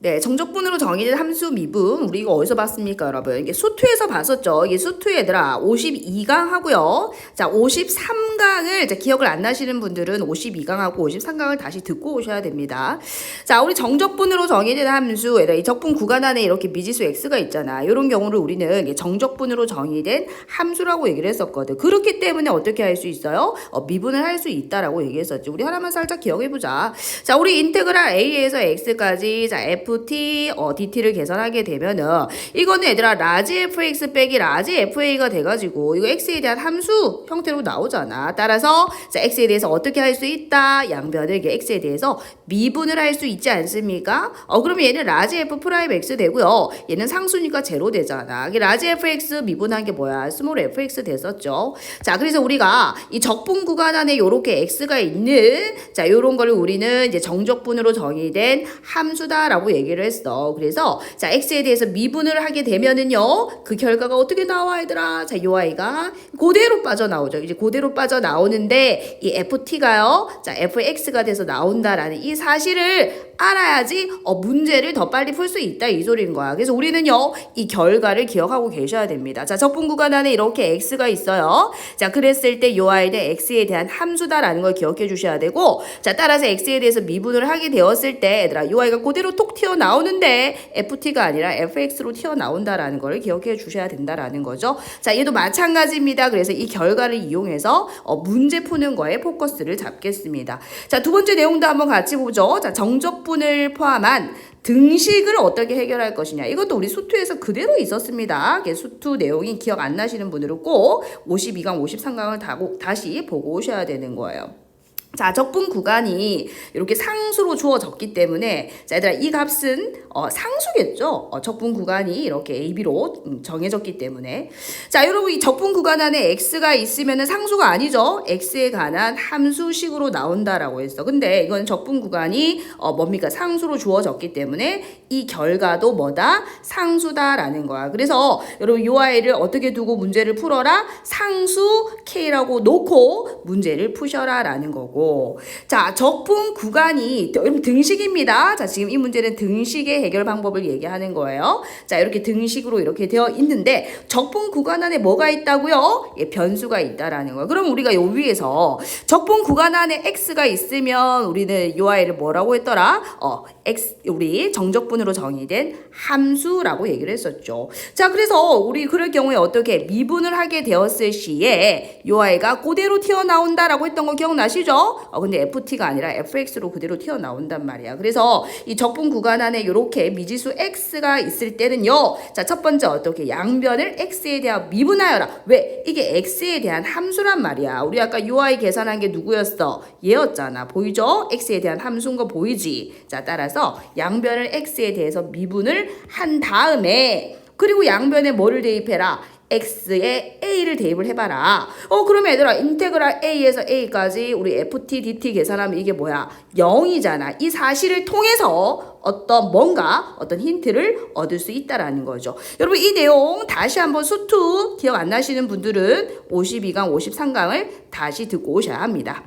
네, 정적분으로 정의된 함수 미분 우리 이거 어디서 봤습니까, 여러분? 이게 수투에서 봤었죠. 이게 수투 얘들아 52강 하고요. 자, 53강을 이제 기억을 안 나시는 분들은 52강하고 53강을 다시 듣고 오셔야 됩니다. 자, 우리 정적분으로 정의된 함수 얘들아 이 적분 구간 안에 이렇게 미지수 x가 있잖아. 이런 경우를 우리는 정적분으로 정의된 함수라고 얘기를 했었거든. 그렇기 때문에 어떻게 할 수 있어요? 어, 미분을 할 수 있다라고 얘기했었지. 우리 하나만 살짝 기억해 보자. 자, 우리 인테그랄 a에서 x까지 자, ft 어, dt를 계산하게 되면은 이거는 얘들아 라지 fx 빼기 라지 fa가 돼가지고 이거 x에 대한 함수 형태로 나오잖아. 따라서 자, x에 대해서 어떻게 할 수 있다? 양변을 이게 x에 대해서 미분을 할 수 있지 않습니까? 어, 그러면 얘는 라지 f 프라임 x 되고요. 얘는 상수니까 제로 되잖아. 이게 라지 fx 미분한 게 뭐야? 스몰 fx 됐었죠. 자, 그래서 우리가 이 적분 구간 안에 요렇게 x가 있는 자, 요런 거를 우리는 이제 정적분으로 정의된 함수다라고 얘기를 했어. 그래서 자, x에 대해서 미분을 하게 되면은요. 그 결과가 어떻게 나와 얘들아? 자, 요 아이가 그대로 빠져나오죠. 이제 그대로 빠져나오는데 이 ft가요. 자, fx가 돼서 나온다라는 이 사실을 알아야지 어, 문제를 더 빨리 풀 수 있다 이 소리인 거야. 그래서 우리는요. 이 결과를 기억하고 계셔야 됩니다. 자, 적분 구간 안에 이렇게 x가 있어요. 자, 그랬을 때 요 아이는 x에 대한 함수다라는 걸 기억해 주셔야 되고 자, 따라서 x에 대해서 미분을 하게 되었을 때 얘들아 요 아이가 그대로 톡 튀어 나오는데 ft가 아니라 fx로 튀어 나온다라는 걸 기억해 주셔야 된다라는 거죠. 자, 얘도 마찬가지입니다. 그래서 이 결과를 이용해서 어, 문제 푸는 거에 포커스를 잡겠습니다. 자, 두 번째 내용도 한번 같이 보죠. 자, 정적 분을 포함한 등식을 어떻게 해결할 것이냐. 이것도 우리 수투에서 그대로 있었습니다. 수투 내용이 기억 안 나시는 분들은 꼭 52강, 53강을 다, 다시 보고 오셔야 되는 거예요. 자, 적분 구간이 이렇게 상수로 주어졌기 때문에 자, 얘들아 이 값은 어, 상수겠죠. 어, 적분 구간이 이렇게 A, B로 음, 정해졌기 때문에 자, 여러분 이 적분 구간 안에 x가 있으면은 상수가 아니죠. x에 관한 함수식으로 나온다라고 했어. 근데 이건 적분 구간이 어, 뭡니까? 상수로 주어졌기 때문에 이 결과도 뭐다? 상수다라는 거야. 그래서 여러분 요 아이를 어떻게 두고 문제를 풀어라? 상수 K라고 놓고 문제를 푸셔라라는 거고. 자, 적분 구간이 등식입니다. 자, 지금 이 문제는 등식의 해결 방법을 얘기하는 거예요. 자, 이렇게 등식으로 이렇게 되어 있는데 적분 구간 안에 뭐가 있다고요? 예, 변수가 있다라는 거예요. 그럼 우리가 요 위에서 적분 구간 안에 x가 있으면 우리는 요 아이를 뭐라고 했더라? 어, x 우리 정적분으로 정의된 함수라고 얘기를 했었죠. 자, 그래서 우리 그럴 경우에 어떻게 미분을 하게 되었을 시에 요 아이가 그대로 튀어나온다라고 했던 거 기억나시죠? 어, 근데 ft가 아니라 fx로 그대로 튀어나온단 말이야. 그래서 이 적분 구간 안에 이렇게 미지수 x가 있을 때는요. 자, 첫 번째 어떻게 양변을 x에 대한 미분하여라. 왜? 이게 x에 대한 함수란 말이야. 우리 아까 요 아이 계산한 게 누구였어? 얘였잖아. 보이죠? x에 대한 함수인 거 보이지? 자, 따라서 양변을 x에 대해서 미분을 한 다음에 그리고 양변에 뭐를 대입해라? X에 a를 대입을 해봐라. 어 그러면 얘들아 인테그랄 a에서 a까지 우리 ft dt 계산하면 이게 뭐야? 0이잖아. 이 사실을 통해서 어떤 뭔가 어떤 힌트를 얻을 수 있다라는 거죠. 여러분 이 내용 다시 한번 수투 기억 안 나시는 분들은 52강 53강을 다시 듣고 오셔야 합니다.